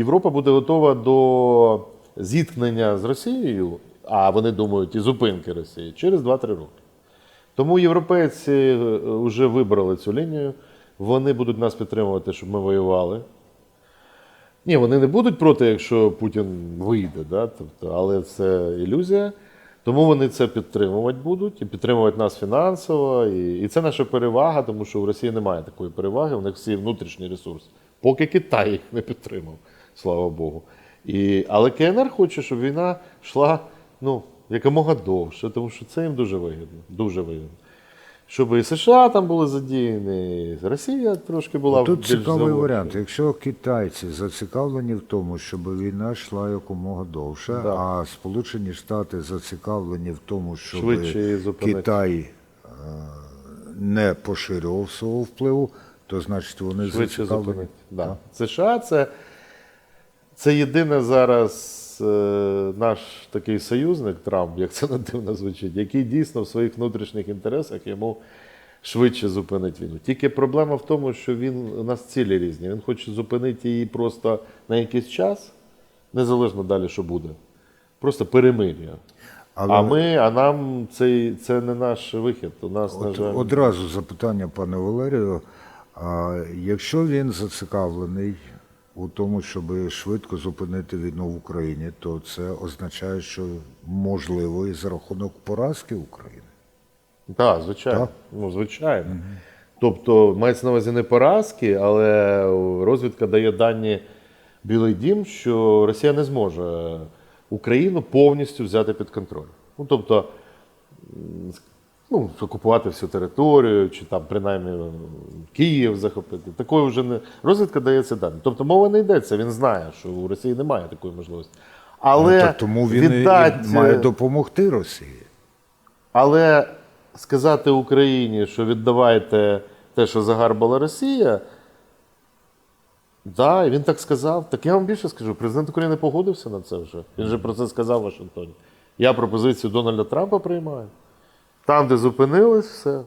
Європа буде готова до зіткнення з Росією, а вони думають, і зупинки Росії через 2-3 роки. Тому європейці вже вибрали цю лінію. Вони будуть нас підтримувати, щоб ми воювали. Ні, вони не будуть проти, якщо Путін вийде, да? тобто, але це ілюзія. Тому вони це підтримувати будуть і підтримувати нас фінансово. І, і це наша перевага, тому що в Росії немає такої переваги, у них всі внутрішні ресурси. Поки Китай їх не підтримав, слава Богу. І, але КНР хоче, щоб війна йшла ну, якомога довше, тому що це їм дуже вигідно. Дуже вигідно. Щоб і США там були задіяні, і Росія трошки була Тут більш цікавий залучена. варіант. Якщо китайці зацікавлені в тому, щоб війна йшла якомога довше, Да. а Сполучені Штати зацікавлені в тому, щоб. Китай е, не поширював свого впливу, то значить вони швидше зацікавлені. Да. США це, це єдине зараз е, наш такий союзник Трамп, як це не дивно звучить, який дійсно в своїх внутрішніх інтересах йому швидше зупинить війну. Тільки проблема в тому, що він у нас цілі різні. Він хоче зупинити її просто на якийсь час, незалежно далі, що буде. Просто перемир'я. Але- А ми, а нам це, це не наш вихід. У нас, на жаль, одразу запитання, пане Валерію. А якщо він зацікавлений у тому, щоб швидко зупинити війну в Україні, то це означає, що можливо і за рахунок поразки України. Так, звичайно. Так? Ну, звичайно. Тобто, мається на увазі не поразки, але розвідка дає дані Білий Дім, що Росія не зможе Україну повністю взяти під контроль. Ну, тобто, ну, окупувати всю територію, чи там принаймні Київ захопити. Такої вже не розвідка дається дані. Тобто мова не йдеться, він знає, що у Росії немає такої можливості. Але ну, то, тому він віддать, і має е, допомогти Росії. але сказати Україні, що віддавайте те, що загарбала Росія. Да, він так сказав. Так я вам більше скажу, президент України погодився на це вже. Він же про це сказав в Вашингтоні. Я пропозицію Дональда Трампа приймаю. Там, де зупинились, все.